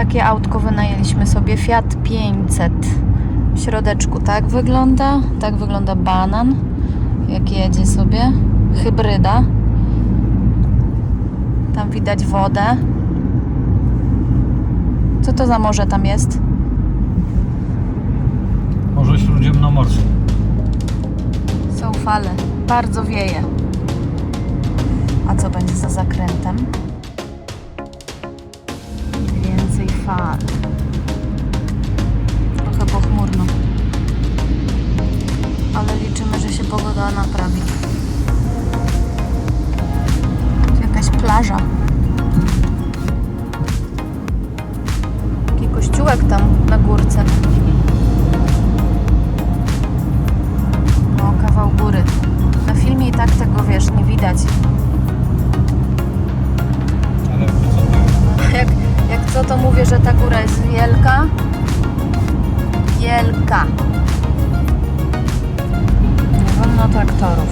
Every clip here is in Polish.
Takie autko wynajęliśmy sobie, Fiat 500. W środeczku tak wygląda, tak wygląda banan, jak jedzie sobie. Hybryda. Tam widać wodę. Co to za morze tam jest? Może śródziemnomorskie. Są fale. Bardzo wieje. A co będzie za zakrętem? Fal. Trochę pochmurno. Ale liczymy, że się pogoda naprawi. Tu jakaś plaża. Mówię, że ta góra jest wielka? Wielka. Nie wolno traktorów.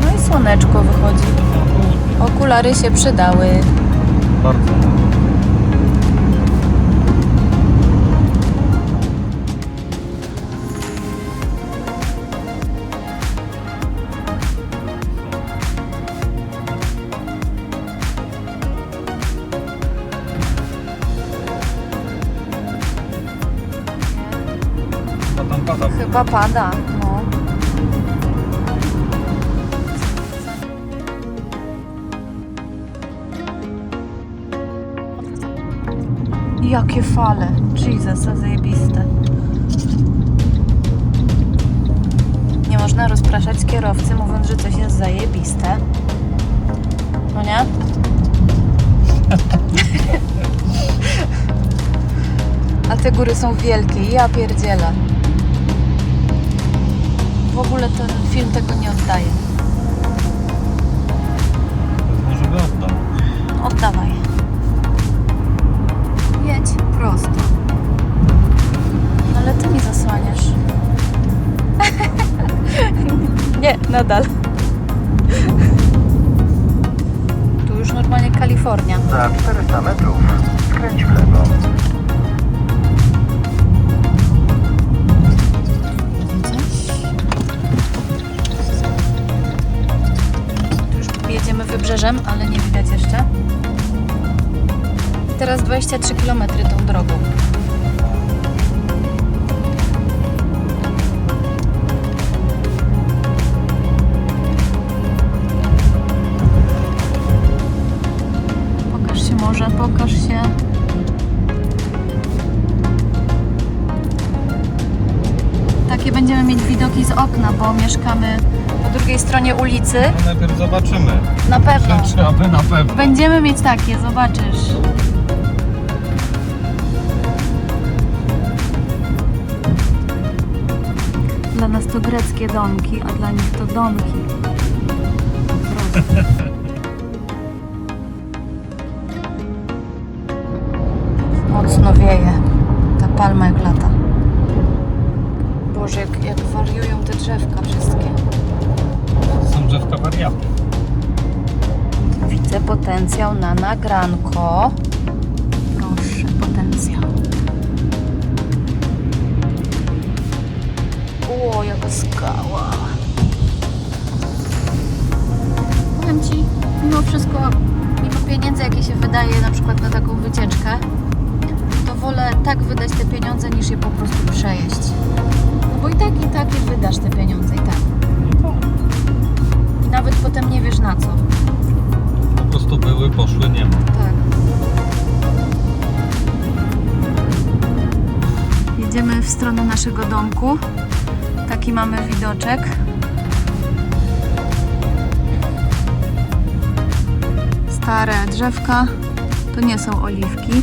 No i słoneczko wychodzi. Okulary się przydały. Bardzo. Chyba pada, no. Jakie fale. Jesus, a zajebiste. Nie można rozpraszać kierowcy mówiąc, że coś jest zajebiste. No nie? A te góry są wielkie, ja pierdzielę. Ogóle ten film tego nie oddaje. Może by oddał. Oddawaj. Jedź prosto. No Ale ty mi zasłaniasz. nie, nadal. Tu już normalnie Kalifornia. Za 400 metrów skręć w lewo. Wybrzeżem, ale nie widać jeszcze. Teraz 23 km tą drogą. Pokaż się może, pokaż się. Takie będziemy mieć widoki z okna, bo mieszkamy po drugiej stronie ulicy. No najpierw zobaczymy. Na pewno. Aby na pewno. Będziemy mieć takie, zobaczysz. Dla nas to greckie domki, a dla nich to domki. Po prostu. Mocno wieje. Ta palma jak lata. Boże, jak, jak wariują te drzewka wszystkie. To są drzewka wariaty. Widzę potencjał na nagranko. Proszę, potencjał. O, jaka skała. Powiem Ci, mimo wszystko, mimo pieniędzy, jakie się wydaje na przykład na taką wycieczkę, to wolę tak wydać te pieniądze, niż je po prostu przejeść. No bo i tak, i tak je wydasz te pieniądze, i tak. I nawet potem nie wiesz na co. Prostu były, poszły, nie ma. Tak. Jedziemy w stronę naszego domku. Taki mamy widoczek. Stare drzewka. To nie są oliwki.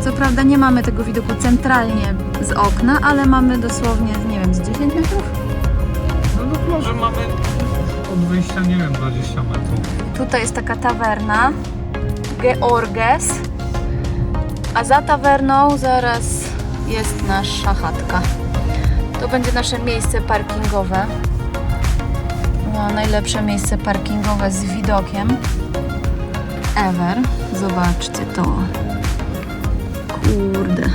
Co prawda nie mamy tego widoku centralnie z okna, ale mamy dosłownie, nie wiem, z 10 metrów? Może mamy od wyjścia, nie wiem, 20 metrów. Tutaj jest taka tawerna Georges, a za tawerną zaraz jest nasza chatka. To będzie nasze miejsce parkingowe. No, najlepsze miejsce parkingowe z widokiem. Ever. Zobaczcie to. Kurde.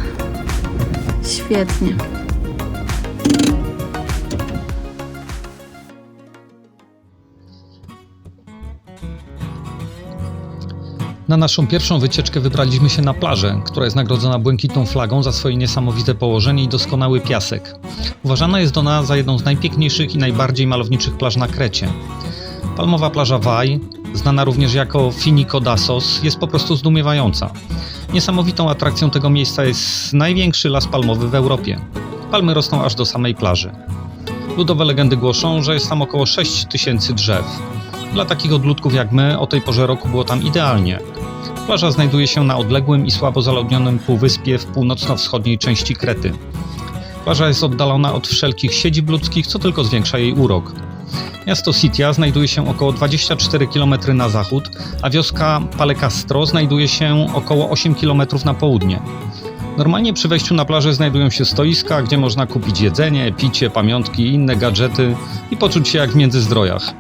Świetnie. Na naszą pierwszą wycieczkę wybraliśmy się na plażę, która jest nagrodzona błękitną flagą za swoje niesamowite położenie i doskonały piasek. Uważana jest ona za jedną z najpiękniejszych i najbardziej malowniczych plaż na Krecie. Palmowa plaża Waj, znana również jako Finikodassos, jest po prostu zdumiewająca. Niesamowitą atrakcją tego miejsca jest największy las palmowy w Europie. Palmy rosną aż do samej plaży. Ludowe legendy głoszą, że jest tam około 6 tysięcy drzew. Dla takich odludków jak my o tej porze roku było tam idealnie. Plaża znajduje się na odległym i słabo zaludnionym półwyspie w północno-wschodniej części Krety. Plaża jest oddalona od wszelkich siedzib ludzkich, co tylko zwiększa jej urok. Miasto Sitia znajduje się około 24 km na zachód, a wioska Palecastro znajduje się około 8 km na południe. Normalnie przy wejściu na plażę znajdują się stoiska, gdzie można kupić jedzenie, picie, pamiątki i inne gadżety i poczuć się jak w międzyzdrojach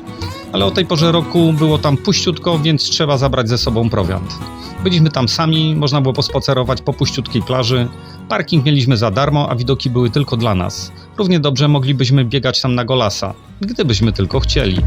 ale o tej porze roku było tam puściutko, więc trzeba zabrać ze sobą prowiant. Byliśmy tam sami, można było pospacerować po puściutkiej plaży. Parking mieliśmy za darmo, a widoki były tylko dla nas. Równie dobrze moglibyśmy biegać tam na golasa, gdybyśmy tylko chcieli.